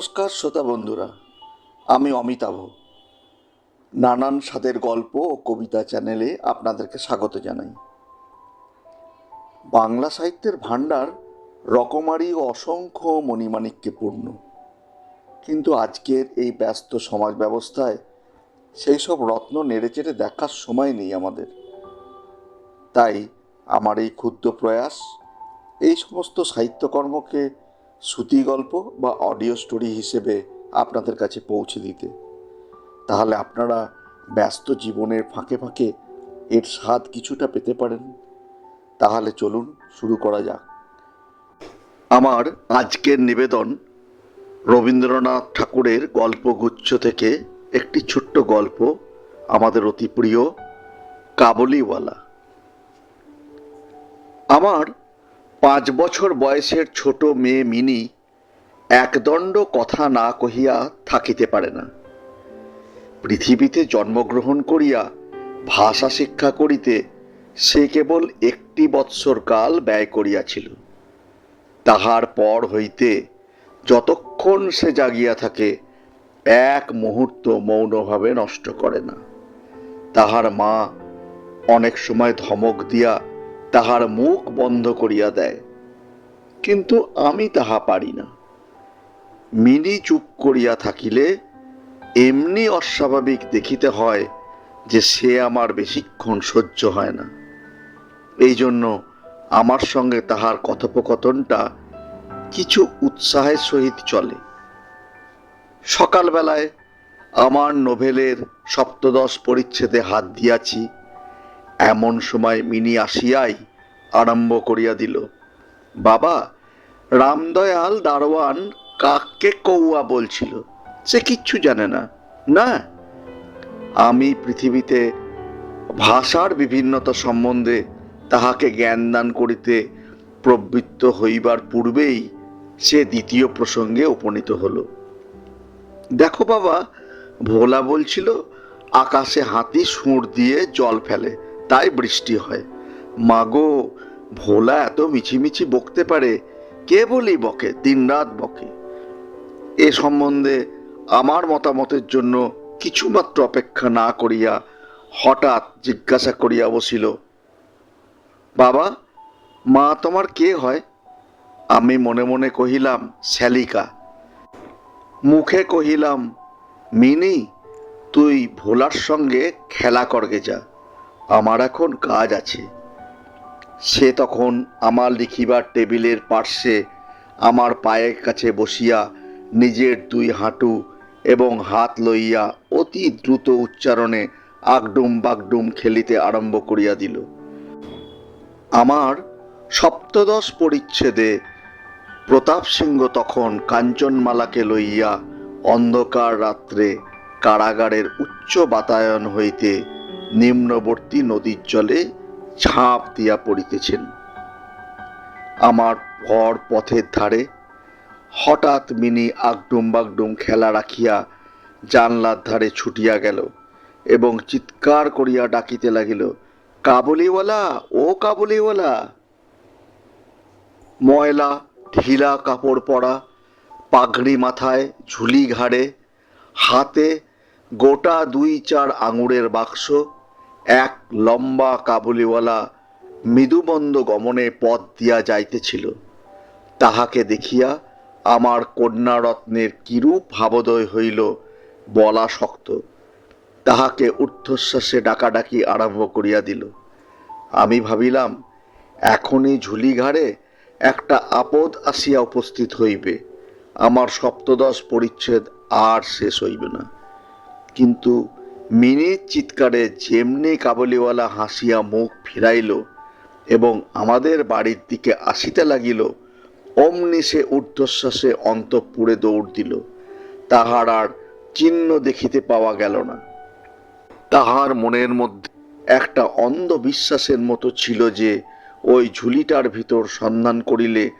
নমস্কার, শ্রোতা বন্ধুরা। আমি অমিতাভ। নানান স্বাদের গল্প ও কবিতা চ্যানেলে আপনাদেরকে স্বাগত জানাই। বাংলা সাহিত্যের ভাণ্ডার রকমারি ও অসংখ্য মণিমাণিক্যে পূর্ণ। কিন্তু আজকের এই ব্যস্ত সমাজ ব্যবস্থায় সেই সব রত্ন নেড়েচেড়ে দেখার সময় নেই আমাদের। তাই আমার এই ক্ষুদ্র প্রয়াস, এই সমস্ত সাহিত্যকর্মকে শ্রুতি গল্প বা অডিও স্টোরি হিসেবে আপনাদের কাছে পৌঁছে দিতে। তাহলে আপনারা ব্যস্ত জীবনের ফাঁকে ফাঁকে এর স্বাদ কিছুটা পেতে পারেন। তাহলে চলুন শুরু করা যাক। আমার আজকের নিবেদন রবীন্দ্রনাথ ঠাকুরের গল্পগুচ্ছ থেকে একটি ছোট্ট গল্প আমাদের অতি প্রিয় কাবুলিওয়ালা। আমার পাঁচ বছর বয়সের ছোট মেয়ে মিনি একদণ্ড কথা না কহিয়া থাকিতে পারে না। পৃথিবীতে জন্মগ্রহণ করিয়া ভাষা শিক্ষা করিতে সে কেবল একটি বৎসর কাল ব্যয় করিয়াছিল। তাহার পর হইতে যতক্ষণ সে জাগিয়া থাকে, এক মুহূর্ত মৌনভাবে নষ্ট করে না। তাহার মা অনেক সময় ধমক দিয়া তাহার মুখ বন্ধ করিয়া দেয়। কিন্তু আমি তাহা পারি না। মিনি চুপ করিয়া থাকিলে এমনি অস্বাভাবিক দেখিতে হয় যে সে আমার বেশিক্ষণ সহ্য হয় না। এই জন্য আমার সঙ্গে তাহার কথোপকথনটা কিছু উৎসাহের সহিত চলে। সকালবেলায় আমার নোভেলের সপ্তদশ পরিচ্ছেদে হাত দিয়াছি। এমন সময় মিনি আসিয়াই আরম্ভ করিয়া দিল, বাবা, রামদয়াল দারোয়ান কাককে কৌয়া বলছিল, সে কিচ্ছু জানে না। না, আমি পৃথিবীতে ভাষার বিভিন্নতা সম্বন্ধে তাহাকে জ্ঞান দান করিতে প্রবৃত্ত হইবার পূর্বেই সে দ্বিতীয় প্রসঙ্গে উপনীত হলো। দেখো বাবা, ভোলা বলছিল, আকাশে হাতি সুর দিয়ে জল ফেলে। তাই বৃষ্টি হয়। মাগো, ভোলা এত মিছিমিছি বকতে পারে, কে বলি বকে, দিনরাত বকে। এ সম্বন্ধে আমার মতামতের জন্য কিছুমাত্র অপেক্ষা না করিয়া হঠাৎ জিজ্ঞাসা করিয়া বসিল, বাবা, মা তোমার কে হয়? আমি মনে মনে কহিলাম, শ্যালিকা। মুখে কহিলাম, মিনি, তুই ভোলার সঙ্গে খেলা করগে যা। আমার এখন কাজ আছে। সে তখন আমার লিখিবার টেবিলের পার্শ্বে আমার পায়ের কাছে বসিয়া নিজের দুই হাঁটু এবং হাত লইয়া অতি দ্রুত উচ্চারণে আগডুম বাগডুম খেলিতে আরম্ভ করিয়া দিল। আমার সপ্তদশ পরিচ্ছেদে প্রতাপ সিংহ তখন কাঞ্চনমালাকে লইয়া অন্ধকার রাত্রে কারাগারের উচ্চ বাতায়ন হইতে নিম্নবর্তী নদীর জলে ঝাঁপ দিয়া পড়িতেছেন। আমার পর পথের ধারে হঠাৎ মিনি আগডুম বাগডুম খেলা রাখিয়া জানলার ধারে ছুটিয়া গেল এবং চিৎকার করিয়া ডাকিতে লাগিল, কাবুলিওয়ালা, ও কাবুলিওয়ালা! ময়লা, ঢিলা কাপড় পরা, পাগড়ি মাথায় ঝুলি ঘাড়ে, হাতে গোটা দুই চার আঙুরের বাক্স এক লম্বা কাবুলিওয়ালা মৃদুবন্ধ গমনে পথ দিয়া যাইতেছিল। তাহাকে দেখিয়া আমার কন্যারত্নের কিরূপ ভাবোদয় হইল বলা শক্ত। তাহাকে ঊর্ধ্বশ্বাসে ডাকাডাকি আরম্ভ করিয়া দিল। আমি ভাবিলাম, এখনই ঝুলি ঘাড়ে একটা আপদ আসিয়া উপস্থিত হইবে। আমার সপ্তদশ পরিচ্ছেদ আর শেষ হইবে না। কিন্তু মিনির চিৎকারে যেমনি কাবলিওয়ালা হাসিয়া মুখ ফিরাইল এবং আমাদের বাড়ির দিকে আসিতে লাগিল, অমনি সে ঊর্ধ্বশ্বাসে অন্তঃপুরে দৌড় দিল। তাহার আর চিহ্ন দেখিতে পাওয়া গেল না। তাহার মনের মধ্যে একটা অন্ধ বিশ্বাসের মতো ছিল যে, ওই ঝুলিটার ভিতর সন্ধান করিলে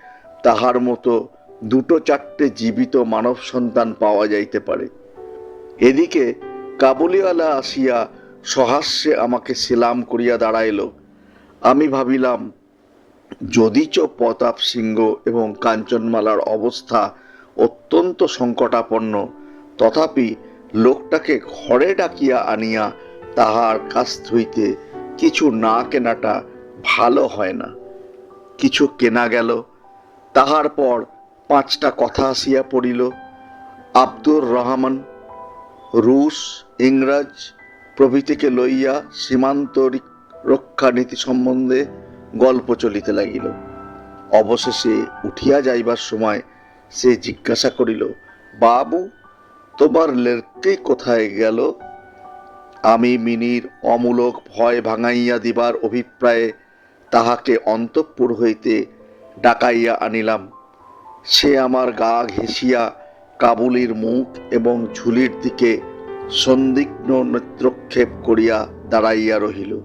তাহার মতো দুটো চারটে জীবিত মানব সন্তান পাওয়া যাইতে পারে। এদিকে কাবুলিওয়ালা আসিয়া সহাস্যে আমাকে সেলাম করিয়া দাঁড়াইল। আমি ভাবিলাম, যদিচ প্রতাপ সিংহ এবং কাঞ্চনমালার অবস্থা অত্যন্ত সংকটাপন্ন, তথাপি লোকটাকে ঘরে ডাকিয়া আনিয়া তাহার কাছ হইতে কিছু না কেনাটা ভালো হয় না। কিছু কেনা গেল, তাহার পর পাঁচটা কথা আসিয়া পড়িল, আব্দুর রহমান রুশ, ইংরাজ প্রভৃতিকে লইয়া সীমান্ত রক্ষা নীতি সম্বন্ধে গল্প চলিতে লাগিল। অবশেষে উঠিয়া যাইবার সময় সে জিজ্ঞাসা করিল, বাবু, তোমার লেরকে কোথায় গেল? আমি মিনির অমূলক ভয় ভাঙাইয়া দিবার অভিপ্রায়ে তাহাকে অন্তঃপুর হইতে ডাকাইয়া আনিলাম। সে আমার গা ঘেঁষিয়া কাবুলির মুখ এবং ঝুলির দিকে সন্দিগ্ন নেত্রক্ষেপ করিয়া দাঁড়াইয়া রহিল।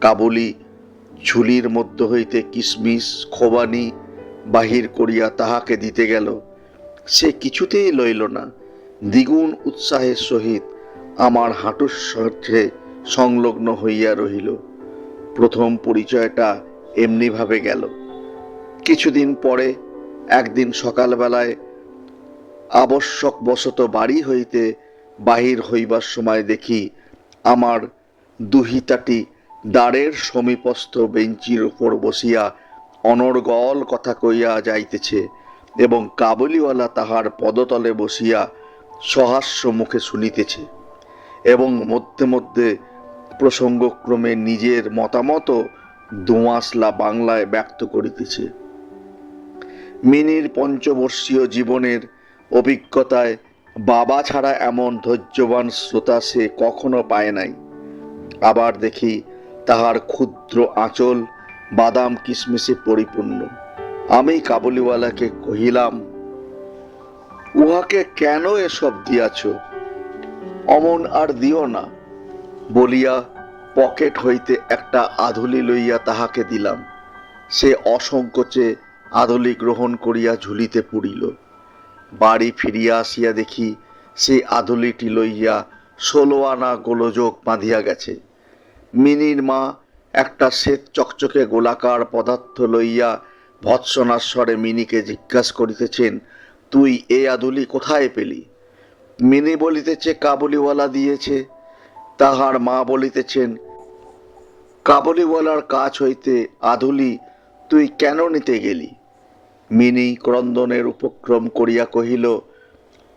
কাবুলি ঝুলির মধ্য হইতে কিশমিশ, খোবানি বাহির করিয়া তাহাকে দিতে গেল। সে কিছুতেই লইল না। দ্বিগুণ উৎসাহের সহিত আমার হাঁটুর সাথে সংলগ্ন হইয়া রহিল। প্রথম পরিচয়টা এমনিভাবে গেল। কিছুদিন পরে, একদিন সকালবেলায় আবশ্যক বশত বাড়ি হইতে বাহির হইবার সময় দেখি আমার দুহিতাটি দ্বারের সমীপস্থ বেঞ্চির উপর বসিয়া অনর্গল কথা কইয়া যাইতেছে এবং কাবুলিওয়ালা তাহার পদতলে বসিয়া সহাস্য মুখে শুনিতেছে এবং মধ্যে মধ্যে প্রসঙ্গক্রমে নিজের মতামত দোঁয়াশলা বাংলায় ব্যক্ত করিতেছে। মিনির পঞ্চবর্ষীয় জীবনের অভিজ্ঞতায় বাবা ছাড়া এমন ধৈর্যবান শ্রোতা সে কখনো পায় নাই। আবার দেখি তাহার ক্ষুদ্র আঁচল বাদাম কিশমিশে পরিপূর্ণ। আমি কাবুলিওয়ালাকে কহিলাম, উহাকে কেন এসব দিয়াছ? অমন আর দিও না। বলিয়া পকেট হইতে একটা আধুলি লইয়া তাহাকে দিলাম। সে অসংকোচে আধুলি গ্রহণ করিয়া ঝুলিতে পুরিল বাড়ি ফিরিয়া আসিয়া দেখি সে আধুলিটি লইয়া ষোলো আনা গোলযোগ বাঁধিয়া গেছে। মিনির মা একটা শ্বেত চকচকে গোলাকার পদার্থ লইয়া ভৎসনাস্বরে মিনিকে জিজ্ঞাসা করিতেছেন, তুই এ আদুলি কোথায় পেলি? মিনি বলিতেছে, কাবুলিওয়ালা দিয়েছে। তাহার মা বলিতেছেন, কাবুলিওয়ালার কাছ হইতে আধুলি তুই কেন নিতে গেলি? মিনি ক্রন্দনের উপক্রম করিয়া কহিল,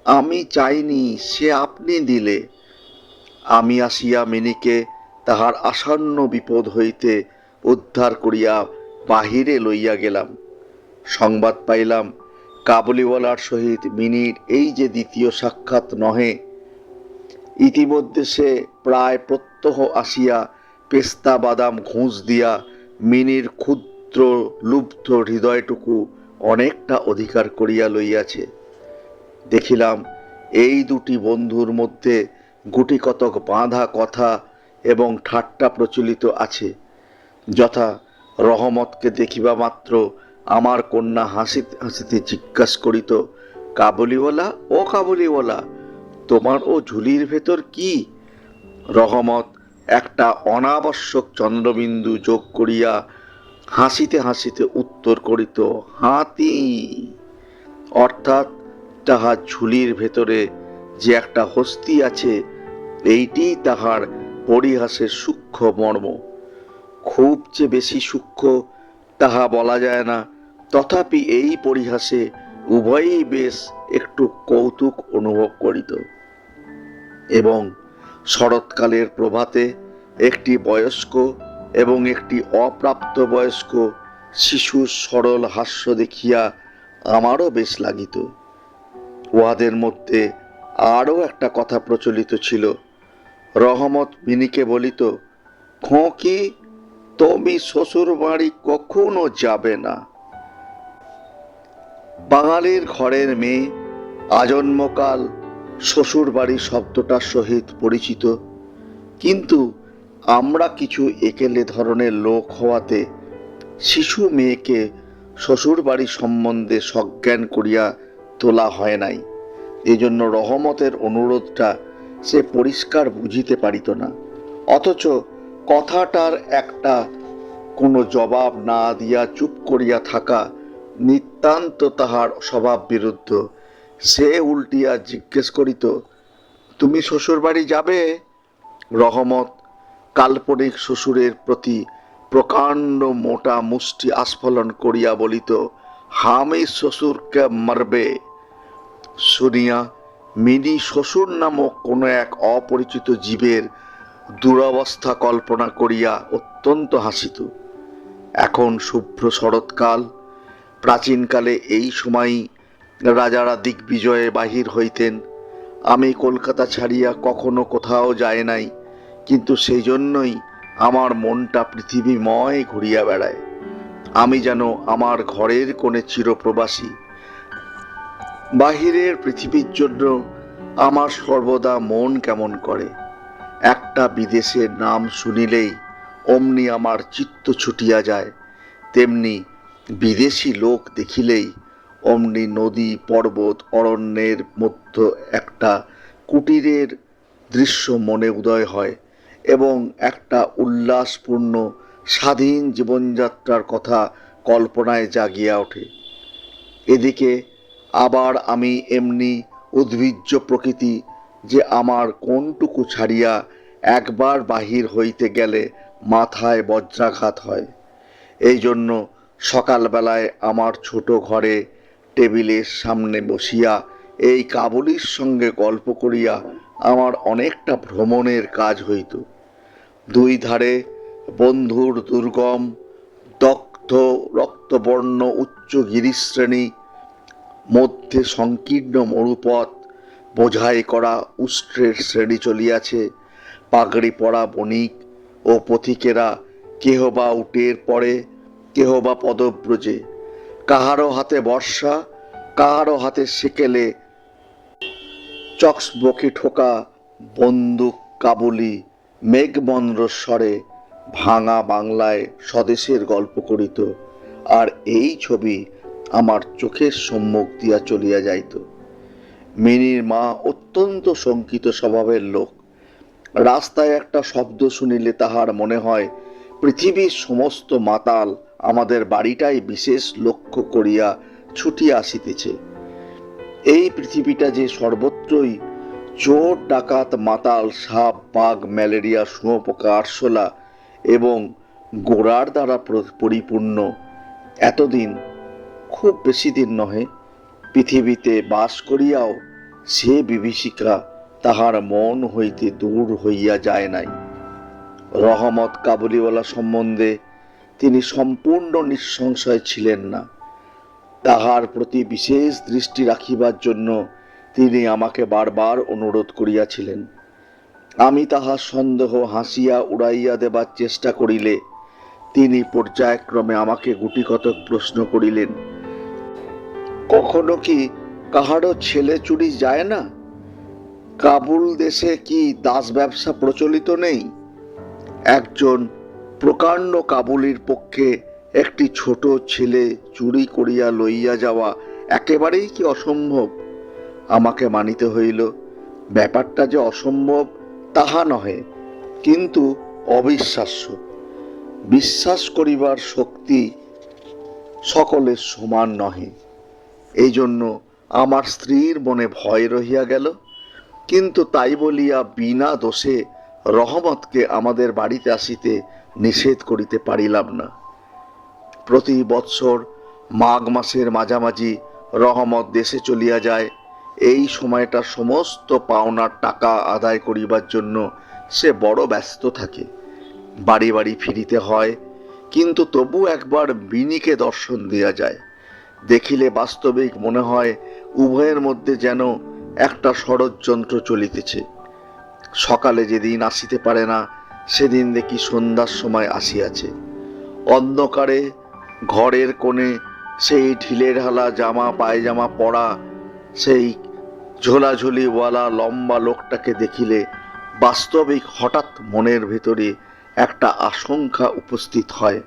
আমি চাইনি সে আপনি দিলে। আমি আসিয়া মিনিকে তাহার আসন্ন বিপদ হইতে উদ্ধার করিয়া বাহিরে লইয়া গেলাম। সংবাদ পাইলাম, কাবুলিওয়ালার সহিত মিনির এই যে দ্বিতীয় সাক্ষাৎ নহে। ইতিমধ্যে সে প্রায় প্রত্যহ আসিয়া পেস্তা বাদাম ঘুষ দিয়া মিনির ক্ষুদ্র লুব্ধ হৃদয়টুকু অনেকটা অধিকার করিয়া লইয়াছে। দেখিলাম এই দুটি বন্ধুর মধ্যে গুটি কতক বাঁধা কথা এবং ঠাট্টা প্রচলিত আছে। যথা রহমতকে দেখিবা মাত্র আমার কন্যা হাসিতে হাসিতে জিজ্ঞাসা করিত, কাবুলিওয়ালা, ও কাবুলিওয়ালা, তোমার ও ঝুলির ভেতর কি? রহমত একটা অনাবশ্যক চন্দ্রবিন্দু যোগ করিয়া হাসিতে হাসিতে উত্তর করিত, হাতি! অর্থাৎ তাহার ঝুলির ভেতরে যে একটা হস্তি আছে, এইটি তাহার পরিহাসের সূক্ষ্ম মর্ম। খুব যে বেশি সূক্ষ্ম, তাহা বলা যায় না। তথাপি এই পরিহাসে উভয়ই বেশ একটু কৌতুক অনুভব করিত। এবং শরৎকালের প্রভাতে একটি বয়স্ক এবং একটি অপ্রাপ্ত বয়স্ক শিশুর সরল হাস্য দেখিয়া আমারও বেশ লাগিত। উহাদের মধ্যে আরও একটা কথা প্রচলিত ছিল। রহমত মিনিকে বলিত খোঁকি তুমি শ্বশুর বাড়ি কখনো যাবে না? বাঙালির ঘরের মেয়ে আজন্মকাল শ্বশুর বাড়ি শব্দটার সহিত পরিচিত, কিন্তু আমরা কিছু একেলে ধরনের লোক হওয়াতে শিশু মেয়েকে শ্বশুর বাড়ি সম্বন্ধে সজ্ঞান করিয়া তোলা হয় নাই। এজন্য রহমতের অনুরোধটা সে পরিষ্কার বুঝিতে পারিত না। অথচ কথাটার একটা কোনো জবাব না দিয়া চুপ করিয়া থাকা নিতান্ত তাহার স্বভাব বিরুদ্ধ। সে উল্টিয়া জিজ্ঞেস করিত, তুমি শ্বশুর বাড়ি যাবে? রহমত কাল্পনিক শ্বশুরের প্রতি প্রকাণ্ড মোটা মুষ্টি আস্ফলন করিয়া বলিত, হামি শ্বশুরকে মারবে? শুনিয়া মিনি শ্বশুর নামক কোনো এক অপরিচিত জীবের দুরবস্থা কল্পনা করিয়া অত্যন্ত হাসিত। এখন শুভ্র শরৎকাল, প্রাচীনকালে এই সময়ই রাজারা দিগ্বিজয়ে বাহির হইতেন। আমি কলকাতা ছাড়িয়া কখনো কোথাও যায় নাই। কিন্তু সেই জন্যই আমার মনটা পৃথিবীময় ঘুরিয়া বেড়ায়। আমি যেন আমার ঘরের কোণে চিরপ্রবাসী। বাহিরের পৃথিবীর জন্য আমার সর্বদা মন কেমন করে? একটা বিদেশের নাম শুনিলেই অমনি আমার চিত্ত ছুটিয়া যায়। তেমনি বিদেশি লোক দেখিলেই অমনি নদী, পর্বত, অরণ্যের মধ্যে একটা কুটিরের দৃশ্য মনে উদয় হয়। এবং একটা উল্লাসপূর্ণ স্বাধীন জীবনযাত্রার কথা কল্পনায় জাগিয়া ওঠে। এদিকে আবার আমি এমনি উদ্ভিজ্জ প্রকৃতি যে আমার কোনটুকু ছাড়িয়া একবার বাহির হইতে গেলে মাথায় বজ্রাঘাত হয়। এই জন্য সকালবেলায় আমার ছোট ঘরে টেবিলের সামনে বসিয়া এই কাবুলির সঙ্গে গল্প করিয়া আমার অনেকটা ভ্রমণের কাজ হইত। দুই ধারে বন্ধুর দুর্গম, দগ্ধ রক্তবর্ণ উচ্চ গিরিশ্রেণী, মধ্যে সংকীর্ণ মরুপথ, বোঝাই করা উষ্ট্রের শ্রেণি চলিয়াছে, পাগড়ি পরা বণিক ও পথিকেরা কেহ বা উটের পরে কেহ বা পদব্রজে। কাহারও হাতে বর্ষা কাহারও হাতে সেকেলে চক্সবকি ঠোকা বন্দুক কাবুলি মেঘমন্দ্র স্বরে ভাঙা বাংলায় স্বদেশের গল্প করিত, আর এই ছবি আমার চোখের সম্মুখ দিয়া চলিয়া যাইত। মিনির মা অত্যন্ত শঙ্কিত স্বভাবের লোক। রাস্তায় একটা শব্দ শুনিলে তাহার মনে হয়, পৃথিবীর সমস্ত মাতাল আমাদের বাড়িটাই বিশেষ লক্ষ্য করিয়া ছুটিয়া আসিতেছে। এই পৃথিবীটা যে সর্বত্রই চোর, ডাকাত, মাতাল, সাপ, বাঘ, ম্যালেরিয়া, শুঁয়োপোকা, আরশোলা এবং গোড়ার দ্বারা পরিপূর্ণ এতদিন খুব বেশি দিন নহে, পৃথিবীতে বাস করিয়াও সে বিভীষিকা তাহার মন হইতে দূর হইয়া যায় নাই। রহমত কাবুলিওয়ালা সম্বন্ধে তিনি সম্পূর্ণ নিঃসংশয় ছিলেন না। তাহার প্রতি বিশেষ দৃষ্টি রাখিবার জন্য তিনি আমাকে বারবার অনুরোধ করিয়াছিলেন। আমি তাহার সন্দেহ হাসিয়া উড়াইয়া দেবার চেষ্টা করিলে, তিনি পর্যায়ক্রমে আমাকে গুটিকতক প্রশ্ন করিলেন, কখনো কি কাহারও ছেলে চুরি যায় না? কাবুল দেশে কি দাস ব্যবসা প্রচলিত নেই? একজন প্রকাণ্ড কাবুলির পক্ষে একটি ছোট ছেলে চুরি করিয়া লইয়া যাওয়া একেবারেই কি অসম্ভব? আমাকে মানিতে হইল। ব্যাপারটা যে অসম্ভব, তাহা নহে, কিন্তু অবিশ্বাস্য। বিশ্বাস করিবার শক্তি সকলের সমান নহে। এই জন্য আমার স্ত্রীর মনে ভয় রহিয়া গেল, কিন্তু তাই বলিয়া বিনা দোষে রহমতকে আমাদের বাড়িতে আসিতে নিষেধ করিতে পারিলাম না। প্রতি বৎসর মাঘ মাসের মাঝামাঝি রহমত দেশে চলিয়া যায় এই সময়টা সমস্ত পাওনার টাকা আদায় করিবার জন্য সে বড় ব্যস্ত থাকে। বাড়ি বাড়ি ফিরিতে হয়, কিন্তু তবু একবার বিনিকে দর্শন দেওয়া যায়। দেখিলে বাস্তবিক মনে হয়, উভয়ের মধ্যে যেন একটা ষড়যন্ত্র চলিতেছে। সকালে যেদিন আসিতে পারে না, সেদিন দেখি সন্ধ্যার সময় আসিয়াছে। অন্ধকারে, ঘরের কোণে সেই ঢিলের হালা, জামা, পায়জামা পরা সেই ঝোলাঝুলিওয়ালা লম্বা লোকটাকে দেখিলে বাস্তবিক হঠাৎ মনের ভেতরে একটা আশঙ্কা উপস্থিত হয়।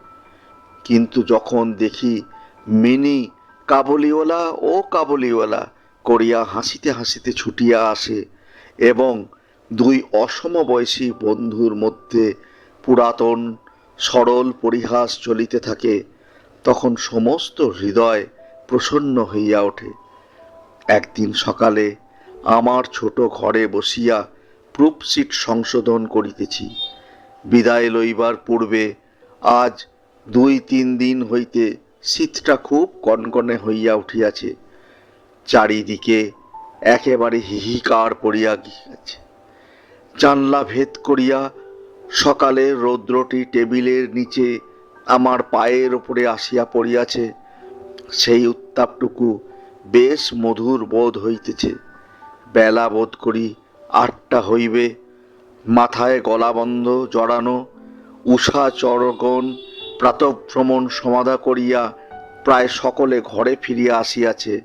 কিন্তু যখন দেখি মিনি কাবুলিওয়ালা, ও কাবুলিওয়ালা, করিয়া হাসিতে হাসিতে ছুটিয়া আসে এবং দুই অসমবয়সী বন্ধুর মধ্যে পুরাতন, সরল পরিহাস চলিতে থাকে, তখন সমস্ত হৃদয় প্রসন্ন হইয়া ওঠে। একদিন সকালে আমার ছোট ঘরে বসিয়া প্রুফশিট সংশোধন করিতেছি। বিদায় লইবার পূর্বে আজ দুই তিন দিন হইতে শীতটা খুব কনকনে হইয়া উঠিয়াছে। চারিদিকে একেবারে হিহিকার পড়িয়া গিয়াছে। জানলা ভেদ করিয়া সকালে রৌদ্রটি টেবিলের নিচে আমার পায়ের ওপরে আসিয়া পড়িয়াছে। সেই উত্তাপটুকু বেশ মধুর বোধ হইতেছে। বেলা বোধ করি আটটা হইবে। মাথায় গলাবন্ধ জড়ানো, উষা চরগণ প্রাতভ্রমণ সমাধা করিয়া প্রায় সকলে ঘরে ফিরিয়া আসিয়াছে।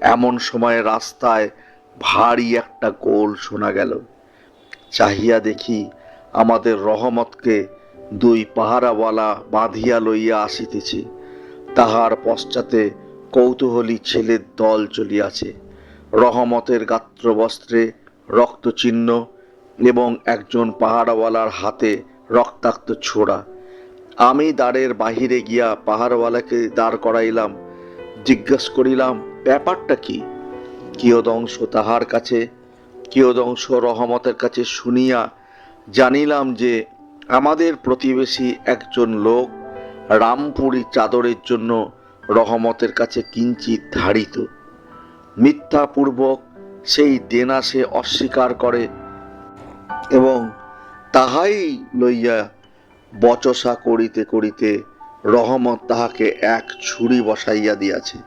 এমন সময় রাস্তায় ভারী একটা গোল শোনা গেল। চাহিয়া দেখি আমাদের রহমতকে দুই পাহারাওয়ালা বাঁধিয়া লইয়া আসিতেছে। তাহার পশ্চাতে কৌতূহলী ছেলের দল চলিয়াছে। রহমতের গাত্রবস্ত্রে রক্তচিহ্ন এবং একজন পাহাড়ওয়ালার হাতে রক্তাক্ত ছোড়া। আমি দ্বারের বাহিরে গিয়া পাহাড়ওয়ালাকে দাঁড় করাইলাম, জিজ্ঞাস করিলাম, ব্যাপারটা কি? কিয়দংশ তাহার কাছে, কিয়দংশ রহমতের কাছে শুনিয়া জানিলাম যে, আমাদের প্রতিবেশী একজন লোক রামপুরী চাদরের জন্য রহমতের কাছে কিঞ্চিত ধারিত। মিথ্যাপূর্বক সেই দেনা সে অস্বীকার করে এবং তাহাই লইয়া বচসা করিতে করিতে রহমত তাহাকে এক ছুরি বসাইয়া দিয়াছে।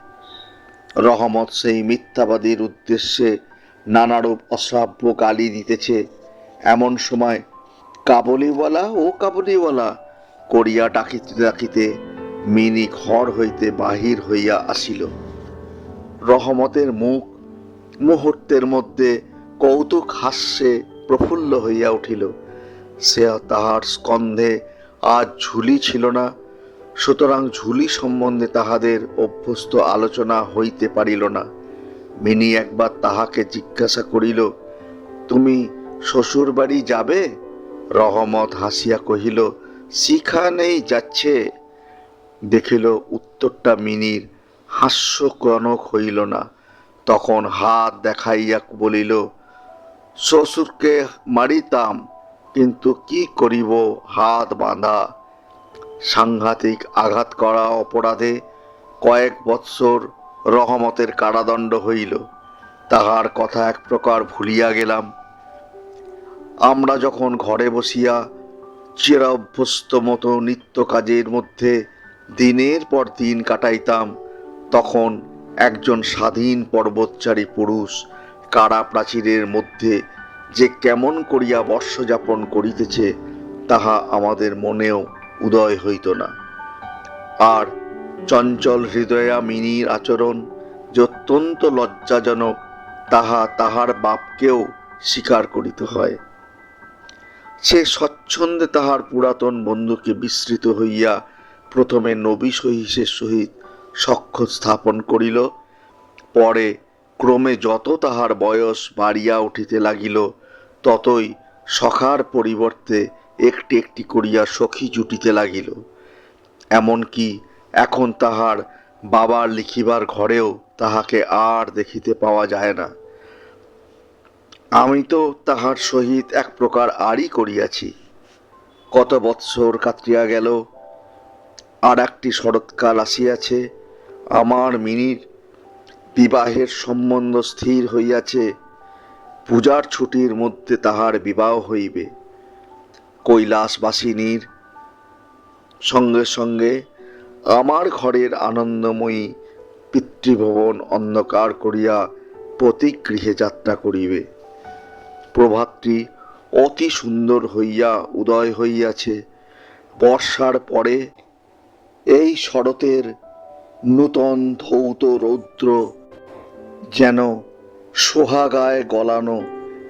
রহমত সেই মিথ্যাবাদীর উদ্দেশ্যে নানারূপ অশ্রাব্য গালি দিতেছে। এমন সময়, কাবলিওয়ালা, ও কাবলিওয়ালা, করিয়া ডাকিতে ডাকিতে মিনি ঘর হইতে বাহির হইয়া আসিল। রহমতের মুখ মুহূর্তের মধ্যে কৌতুক হাস্যে প্রফুল্ল হইয়া উঠিল। সে তাহার স্কন্ধে আজ ঝুলি ছিল না, সুতরাং ঝুলি সম্বন্ধে তাহাদের অভ্যস্ত আলোচনা হইতে পারিল না। মিনি একবার তাহাকে জিজ্ঞাসা করিল, তুমি শ্বশুর বাড়ি যাবে? রহমত হাসিয়া কহিল সেখানেই যাচ্ছে। দেখিল উত্তরটা মিনির হাস্যকনক হইল না। তখন হাত দেখাইয়া বলিল, শ্বশুরকে মারিতাম, কিন্তু কি করিব হাত বাঁধা? সাংঘাতিক আঘাত করা অপরাধে কয়েক বৎসর রহমতের কারাদণ্ড হইল। তাহার কথা এক প্রকার ভুলিয়া গেলাম। আমরা যখন ঘরে বসিয়া চিরা অভ্যস্ত মতো নিত্য কাজের মধ্যে দিনের পর দিন কাটাইতাম, তখন একজন স্বাধীন পর্বতচারী পুরুষ কারা প্রাচীরের মধ্যে যে কেমন করিয়া বর্ষযাপন করিতেছে, তাহা আমাদের মনেও উদয় হইত না। আর চঞ্চল হৃদয়া মিনির আচরণ যে অত্যন্ত লজ্জাজনক, তাহা তাহার বাপকেও স্বীকার করিতে হয়। সে স্বচ্ছন্দে তাহার পুরাতন বন্ধুকে বিস্মৃত হইয়া প্রথমে নবী সহিসের সহিত সখ্য স্থাপন করিল, পরে ক্রমে যত তাহার বয়স বাড়িয়া উঠিতে লাগিল, ততই সখার পরিবর্তে একটি একটি করিয়া সখী জুটিতে লাগিল। এমনকি এখন তাহার বাবার লিখিবার ঘরেও তাহাকে আর দেখিতে পাওয়া যায় না। আমি তো তাহার সহিত এক প্রকার আড়ি করিয়াছি। কত বৎসর কাটিয়া গেল আর একটি শরৎকাল আসিয়াছে, আমার মিনির বিবাহের সম্বন্ধ স্থির হইয়াছে, পূজার ছুটির মধ্যে তাহার বিবাহ হইবে। কৈলাসবাসিনীর সঙ্গে সঙ্গে আমার ঘরের আনন্দময়ী পিতৃভবন অন্ধকার করিয়া প্রতিগৃহে যাত্রা করিবে। প্রভাতটি অতি সুন্দর হইয়া উদয় হইয়াছে। বর্ষার পরে এই শরতের নূতন ধৌত রৌদ্র যেন সোহাগায় গলানো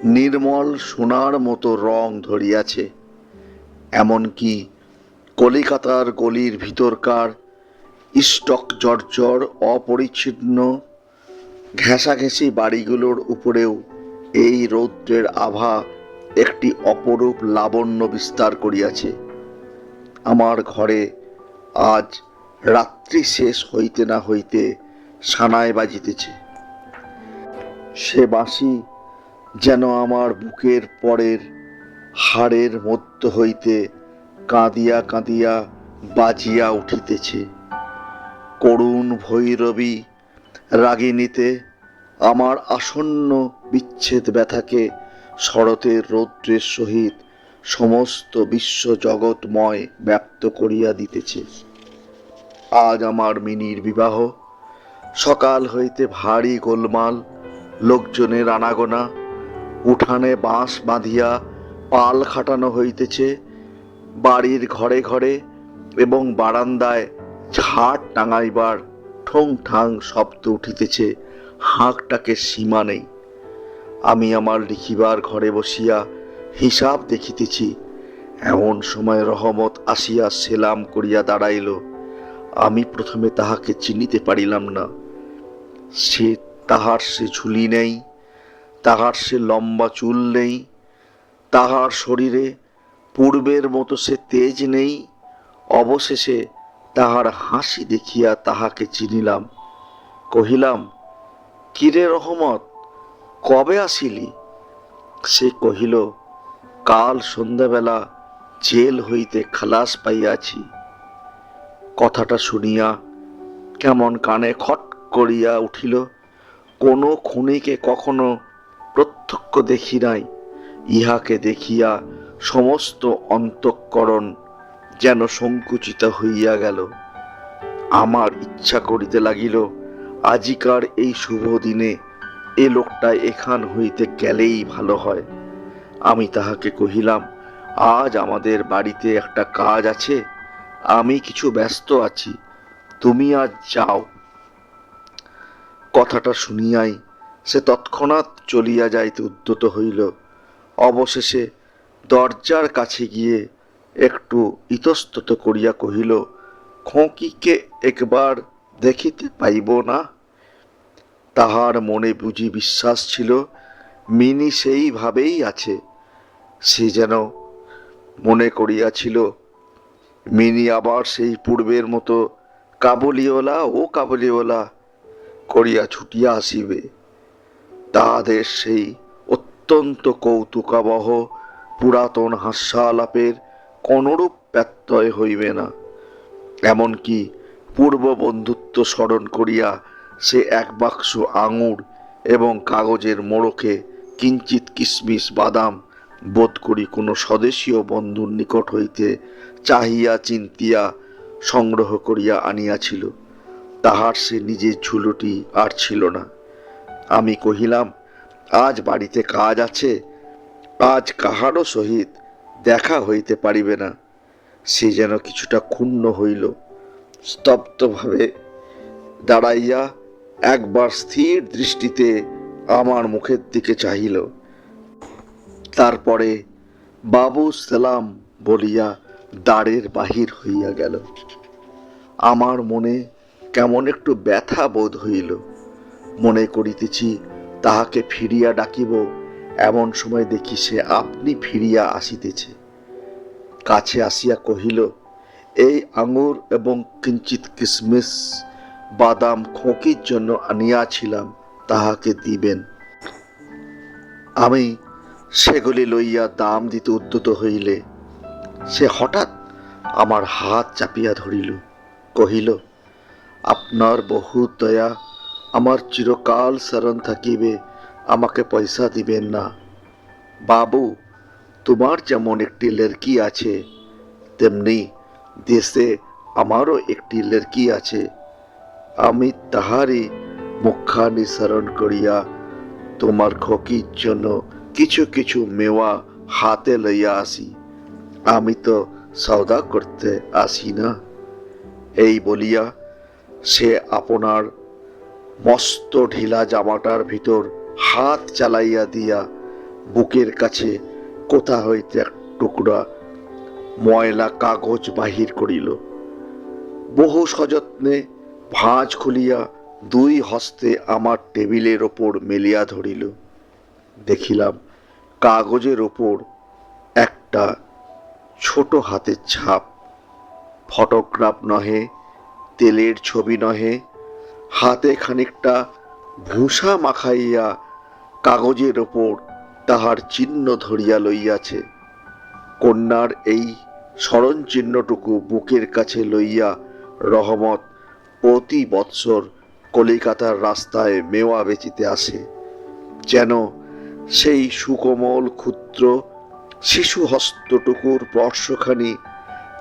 নির্মল সোনার মতো রং ধরিয়াছে। এমনকি কলিকাতার গলির ভিতরকার স্টক জর্জর অপরিচ্ছিন্ন ঘেঁষাঘেঁষি বাড়িগুলোর উপরেও এই রৌদ্রের আভা একটি অপরূপ লাবণ্য বিস্তার করিয়াছে। আমার ঘরে আজ রাত্রি শেষ হইতে না হইতে সানায় বাজিতেছে। সে বাঁশি যেন আমার বুকের পরের হাড়ের মধ্য হইতে কাঁদিয়া কাঁদিয়া বাজিয়া উঠিতেছে। করুণ ভৈরবী রাগিনীতে আমার আসন্ন বিচ্ছেদ ব্যথাকে শরতের রৌদ্রের সহিত সমস্ত বিশ্ব জগৎময় ব্যক্ত করিয়া দিতেছে। আজ আমার মিনির বিবাহ। সকাল হইতে ভারী গোলমাল, লোকজনের আনাগোনা, উঠানে বাঁশ বাঁধিয়া পাল খাটানো হইতেছে। বাড়ির ঘরে ঘরে এবং বারান্দায় ঝাড় টাঙাইবার ঠং ঠাং শব্দ উঠিতেছে। হাঁকটাকে সীমা নেই। আমি আমার লিখিবার ঘরে বসিয়া হিসাব দেখিতেছি। এমন সময় রহমত আসিয়া সেলাম করিয়া দাঁড়াইল। আমি প্রথমে তাহাকে চিনিতে পারিলাম না। সে তাহার সে ঝুলি নেই, তাহার সে লম্বা চুল নেই, তাহার শরীরে পূর্বের মতো সে তেজ নেই। অবশেষে তাহার হাসি দেখিয়া তাহাকে চিনিলাম। কহিলাম, কিরে রহমত, কবে আসিলি? সে কহিল, কাল সন্ধ্যাবেলা জেল হইতে খালাস পাইয়াছি। কথাটা শুনিয়া কেমন কানে খট করিয়া উঠিল, কোনো খুনিকে কখনো প্রত্যক্ষ দেখি নাই, ইহাকে দেখিয়া সমস্ত অন্তঃকরণ যেন সংকুচিত হইয়া গেল। আমার ইচ্ছা করিতে লাগিল, আজিকার এই শুভ দিনে এ লোকটা এখান হইতে গেলেই ভালো হয়। আমি তাহাকে কহিলাম, আজ আমাদের বাড়িতে একটা কাজ আছে আমি কিছু ব্যস্ত আছি। তুমি আজ যাও। কথাটা শুনিয়াই সে তৎক্ষণাৎ চলিয়া যাইতে উদ্যত হইল। অবশেষে দরজার কাছে গিয়ে একটু ইতস্তত করিয়া কহিল, খোঁকিকে একবার দেখিতে পাইব না? তাহার মনে বুঝি বিশ্বাস ছিল, মিনি সেইভাবেই আছে। সে যেন মনে করিয়াছিল মিনি আবার সেই পূর্বের মতো কাবুলিওয়ালা, ও কাবুলিওয়ালা করিয়া ছুটিয়া আসিবে। তাহাদের সেই অত্যন্ত কৌতুকাবহ পুরাতন হাস্যালাপের কোনরূপ ব্যত্যয় হইবে না। এমনকি পূর্ব বন্ধুত্ব স্মরণ করিয়া সে এক বাক্স আঙুর এবং কাগজের মোড়কে কিঞ্চিত কিসমিস বাদাম বোধ করি কোনো স্বদেশীয় বন্ধুর নিকট হইতে চাহিয়া চিন্তিয়া সংগ্রহ করিয়া আনিয়াছিল, তাহার সে নিজের ঝুলুটি আর ছিল না। আমি কহিলাম, আজ বাড়িতে কাজ আছে, আজ কাহারও সহিত দেখা হইতে পারিবে না। সে যেন কিছুটা ক্ষুণ্ণ হইল, স্তব্ধভাবে দাঁড়াইয়া একবার স্থির দৃষ্টিতে আমার মুখের দিকে চাহিল। তারপরে বাবু সালাম বলিয়া দ্বারের বাহির হইয়া গেল। আমার মনে কেমন একটু ব্যথা বোধ হইল। মনে করিতেছি, তাহাকে ফিরিয়া ডাকিব, এমন সময় দেখি সে আপনি ফিরিয়া আসিতেছে। কাছে আসিয়া কহিল, এই আঙুর এবং কিঞ্চিত কিসমিস বাদাম খোঁকির জন্য আনিয়াছিলাম, তাহাকে দিবেন। আমি সেগুলি লইয়া দাম দিতে উদ্যত হইলে সে হঠাৎ আমার হাত চাপিয়া ধরিল, কহিল, আপনার বহু দয়া, আমার চিরকাল স্মরণ থাকিবে, আমাকে পয়সা দিবেন না। বাবু, তোমার যেমন একটি লড়কি আছে, তেমনি দেশে আমারও একটি লড়কি আছে। আমি তাহারই মুখানি স্মরণ করিয়া তোমার খকির জন্য কিছু কিছু মেওয়া হাতে লইয়া আসি। আমি তো সওদা করতে আসি না। এই বলিয়া সে আপনার মস্ত ঢিলা জামাটার ভিতর হাত চালাইয়া দিয়া বুকের কাছে কোথা হইতে এক টুকরা ময়লা কাগজ বাহির করিল। বহু সযত্নে ভাঁজ খুলিয়া দুই হস্তে আমার টেবিলের ওপর মেলিয়া ধরিল। দেখিলাম কাগজের ওপর ছোট হাতের ছাপ। ফটোগ্রাফ নহে, তেলের ছবি নহে। হাতে খানিকটা ভূষা মাখাইয়া কাগজের ওপর তাহার চিহ্ন ধরিয়া লইয়াছে। কন্যার এই স্মরণ চিহ্নটুকু বুকের কাছে লইয়া রহমত প্রতি বৎসর কলিকাতার রাস্তায় মেওয়া বেচিতে আসে। যেন সেই সুকোমল ক্ষুদ্র শিশু হস্তটুকুর স্পর্শখানি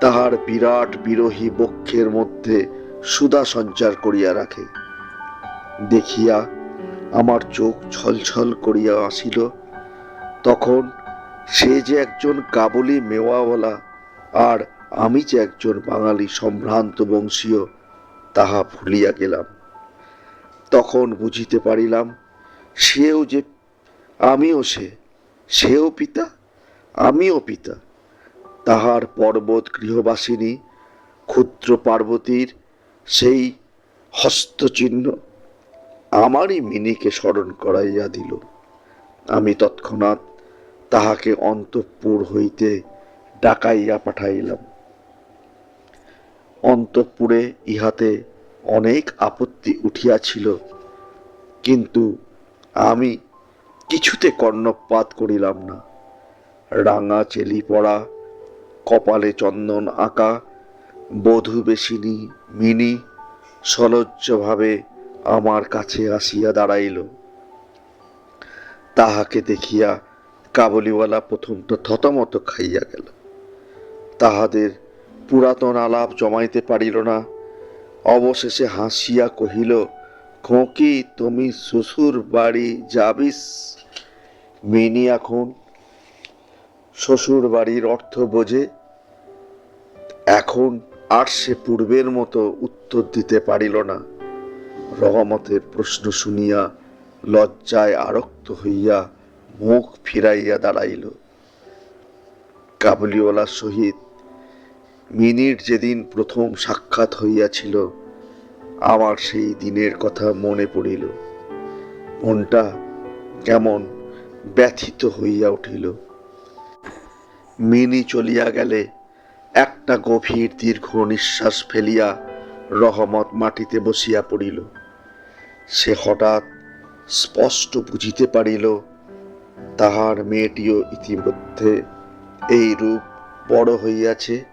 তাহার বিরাট বিরোহী বক্ষের মধ্যে সুদা সঞ্চার করিয়া রাখে। দেখিয়া আমার চোখ ছলছল করিয়া আসিল। তখন সে যে একজন কাবুলি মেওয়াওয়ালা আর আমি যে একজন বাঙালি সম্ভ্রান্ত বংশীয়, তাহা ভুলিয়া গেলাম। তখন বুঝিতে পারিলাম, সেও যে আমিও সে, সেও পিতা আমিও পিতা। তাহার পর্বত গৃহবাসিনী, ক্ষুদ্র পার্বতীর সেই হস্তচিহ্ন আমারই মিনিকে স্মরণ করাইয়া দিল। আমি তৎক্ষণাৎ তাহাকে অন্তঃপুর হইতে ডাকাইয়া পাঠাইলাম। অন্তঃপুরে ইহাতে অনেক আপত্তি উঠিয়াছিল, কিন্তু আমি কিছুতে কর্ণপাত করিলাম না। রাঙা চেলি পড়া, কপালে চন্দন আঁকা, বধূ বেশিনী, মিনি, সলজ্জভাবে আমার কাছে আসিয়া দাঁড়াইল। তাহাকে দেখিয়া কাবলিওয়ালা প্রথম তো থতমত খাইয়া গেল। তাহাদের পুরাতন আলাপ জমাইতে পারিল না। অবশেষে হাসিয়া কহিল, খোঁকি, তুমি শ্বশুর বাড়ি যাবিস? মিনি এখন শ্বশুর বাড়ির অর্থ বোঝে, এখন আর সে পূর্বের মতো উত্তর দিতে পারিল না। রহমতের প্রশ্ন শুনিয়া লজ্জায় আরক্ত হইয়া মুখ ফিরাইয়া দাঁড়াইল। কাবুলিওয়ালার সহিত মিনির যেদিন প্রথম সাক্ষাৎ হইয়াছিল, আমার সেই দিনের কথা মনে পড়িল। মনটা কেমন ব্যথিত হইয়া উঠিল। মিনি চলিয়া গেলে একটা গভীর দীর্ঘ নিঃশ্বাস ফেলিয়া রহমত মাটিতে বসিয়া পড়িল। সে হঠাৎ স্পষ্ট বুঝিতে পারিল, তাহার মেয়েটিও ইতিমধ্যে এই রূপ বড় হইয়াছে।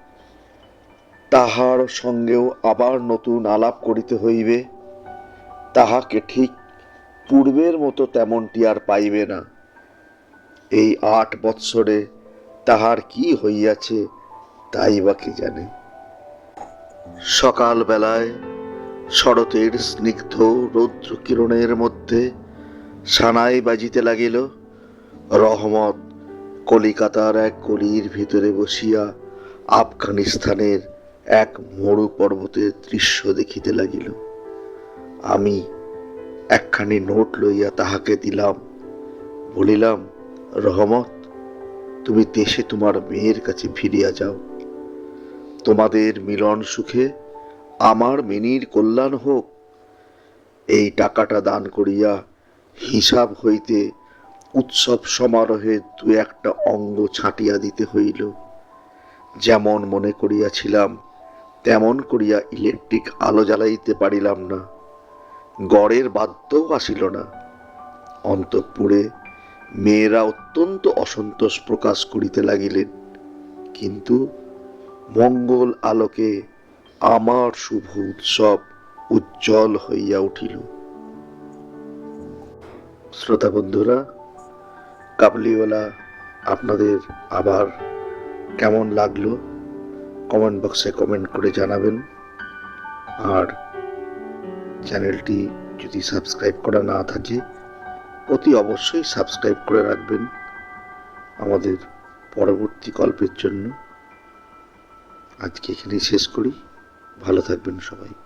তাহার সঙ্গেও আবার নতুন আলাপ করিতে হইবে। তাহাকে ঠিক পূর্বের মতো তেমনটি আর পাইবে না। এই আট বৎসরে তাহার কি হইয়াছে, তাই বা কে জানে। সকালবেলায় শরতের স্নিগ্ধ রৌদ্র কিরণের মধ্যে সানাই বাজিতে লাগিল। রহমত কলিকাতার এক গলির ভিতরে বসিয়া আফগানিস্তানের এক মরু পর্বতের দৃশ্য দেখিতে লাগিল। আমি একখানি নোট লইয়া তাহাকে দিলাম। বলিলাম, রহমত তুমি দেশে তোমার মেয়ের কাছে ফিরিয়া যাও। তোমাদের মিলন সুখে আমার মিনির কল্যাণ হোক। এই টাকাটা দান করিয়া হিসাব হইতে উৎসব সমারোহে দু একটা অঙ্গ ছাঁটিয়া দিতে হইল। যেমন মনে করিয়াছিলাম, তেমন করিয়া ইলেকট্রিক আলো জ্বালাইতে পারিলাম না। গড়ের বাদ্যও আসিল না। অন্তঃপুরে মেয়েরা অত্যন্ত অসন্তোষ প্রকাশ করিতে লাগিলেন। কিন্তু মঙ্গল আলোকে আমার শুভ উৎসব উজ্জ্বল হইয়া উঠিল। শ্রোতা বন্ধুরা, কাবলিওয়ালা, আপনাদের আবার কেমন লাগল? কমেন্ট বক্সে কমেন্ট করে জানাবেন। আর চ্যানেলটি যদি সাবস্ক্রাইব করা না থাকে অতি অবশ্যই সাবস্ক্রাইব করে রাখবেন আমাদের পরবর্তী গল্পের জন্য। আজকে এখানেই শেষ করি। ভালো থাকবেন সবাই।